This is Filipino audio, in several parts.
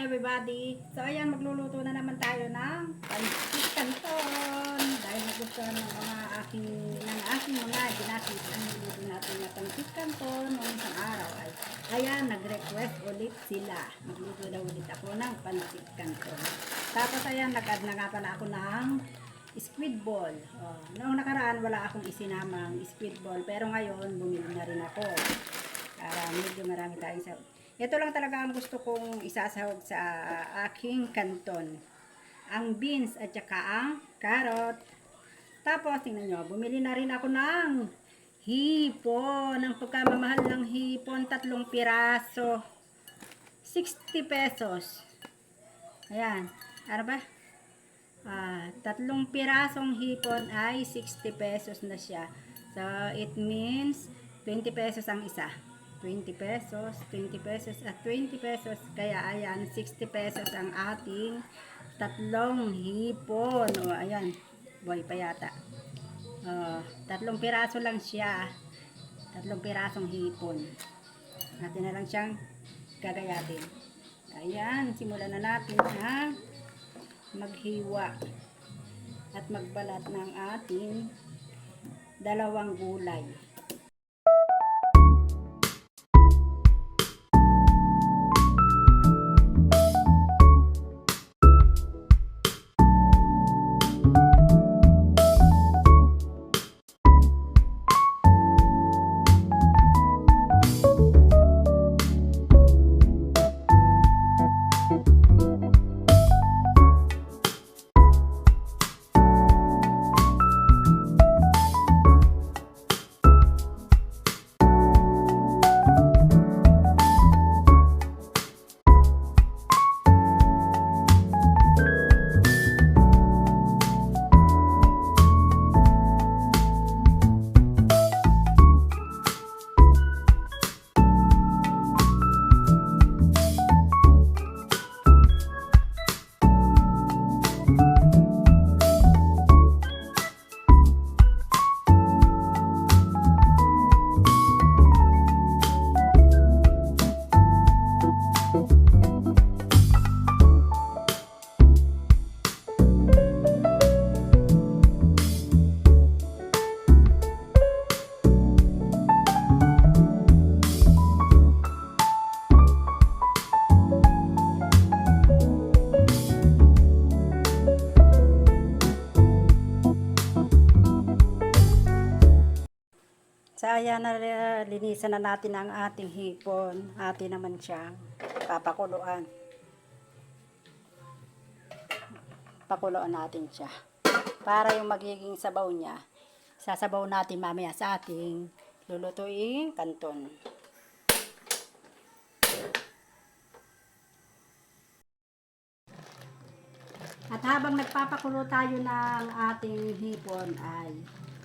everybody! So ayan, magluluto na naman tayo ng pancit canton. Dahil nagustuhan ng mga aking, ng aking mga ginatid ang niluto natin na pancit canton noong isang araw. Ay, ayan, nag-request ulit sila. Magluto daw ulit ako ng pancit canton. Tapos ayan, nag-add na nga pala ako ng squid ball. Oh, noong nakaraan, wala akong isinamang squid ball. Pero ngayon, bumili na rin ako. Para medyo marami tayong sa ito lang talaga ang gusto kong isasahog sa aking kanton. Ang beans at saka ang carrot. Tapos, tingnan nyo, bumili na rin ako ng hipon. Ang pagkamamahal ng hipon, tatlong piraso. 60 pesos. Ayan. Ano ba? Ah, tatlong pirasong hipon ay 60 pesos na siya. So, it means 20 pesos ang isa. 20 pesos, 20 pesos at 20 pesos. Kaya ayan, 60 pesos ang ating tatlong hipon. O ayan, boy pa yata. Oh, tatlong piraso lang siya. Tatlong pirasong hipon. Natin na lang siyang gagayatin. Ayan, simulan na natin na maghiwa at magbalat ng ating dalawang gulay. Sa ayan na linisan na natin ang ating hipon. Atin naman siyang papakuluan. Pakuluan natin siya. Para yung magiging sabaw niya, sasabaw natin mamaya sa ating lulutuing kanton. At habang nagpapakulo tayo ng ating hipon ay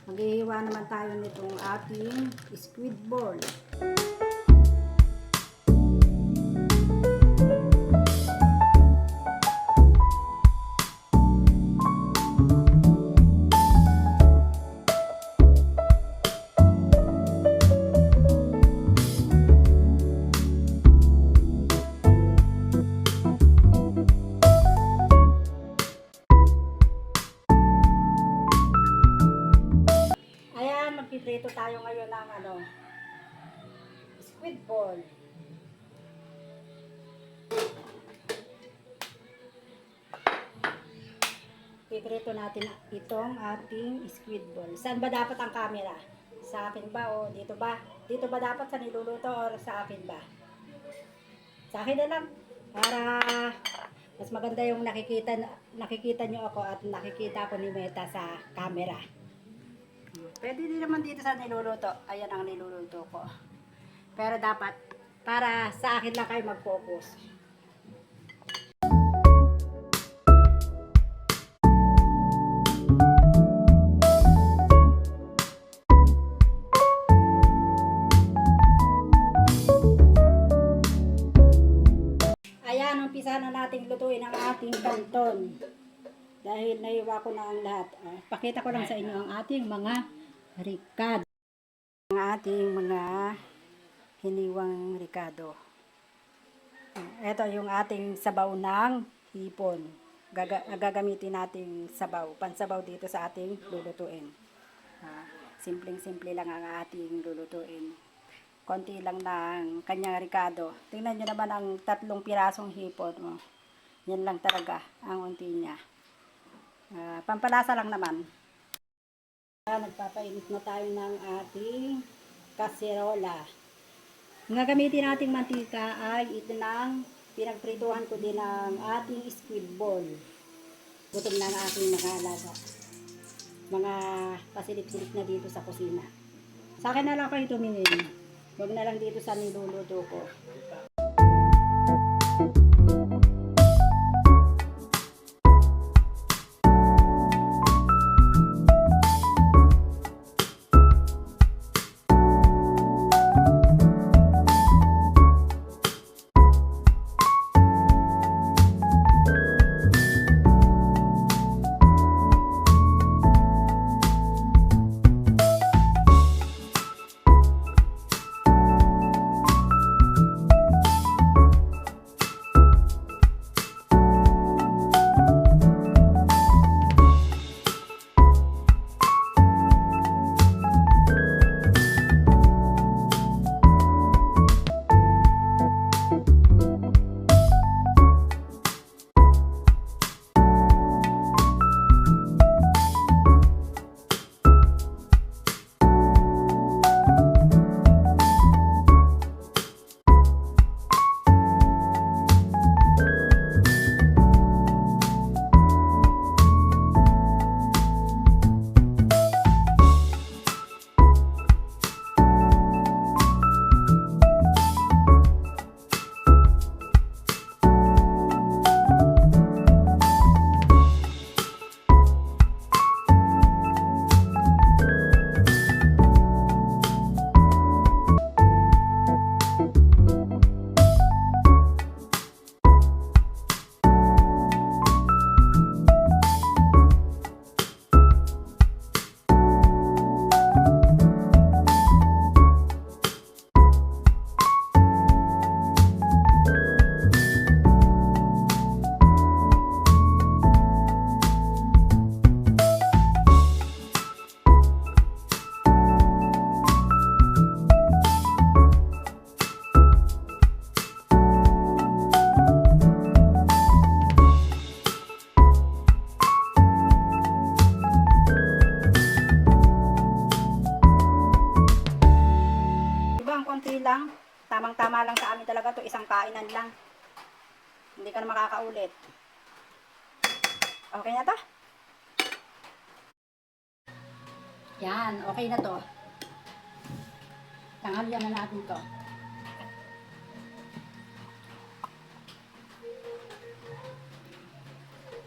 maghihiwa naman tayo nitong ating squid ball. Magpiprito tayo ngayon ng ano, squid ball. Piprito natin itong ating squid ball. Saan ba dapat ang camera? Sa akin ba o dito ba? Dito ba dapat sa niluluto or sa akin ba? Sa akin na lang. Para mas maganda yung nakikita nakikita nyo ako at nakikita ko ni Meta sa camera. Pwede din naman dito sa niluluto. Ayan ang niluluto ko. Pero dapat, para sa akin lang kayo mag-focus. Ayan, umpisa na nating lutuin ang ating kanton. Dahil naiwa ko na ang lahat. Ah, pakita ko lang sa inyo ang ating mga ricado. Ang ating mga hiniwang ricado. Ito yung ating sabaw ng hipon. Gaga- gagamitin nating sabaw, pansabaw dito sa ating lulutuin. Ah, simpleng-simple lang ang ating lulutuin. Konti lang ng kanyang ricado. Tingnan nyo naman ang tatlong pirasong hipon. Oh. Yan lang talaga ang unti niya. Ah, pampalasa lang naman. Ah, nagpapainit na tayo ng ating kaserola. Ang gagamitin nating mantika ay ito ng pinagprituhan ko din ng ating squid ball. Gutom na ang aking mga alaga. Mga pasilip-silip na dito sa kusina. Sa akin na lang kayo tumingin. Huwag na lang dito sa niluluto ko. Makakaulit. Okay na to? Yan, okay na to. Tanghalian na natin to.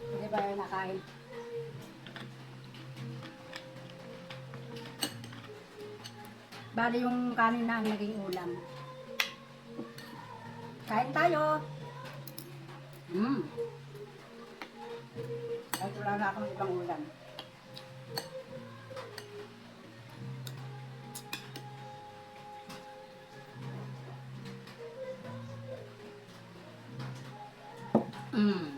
Hindi ba yung nakain? Bali yung kanin na ang naging ulam. Kain tayo! Mm. Kahit wala na akong ibang ulam. Mm.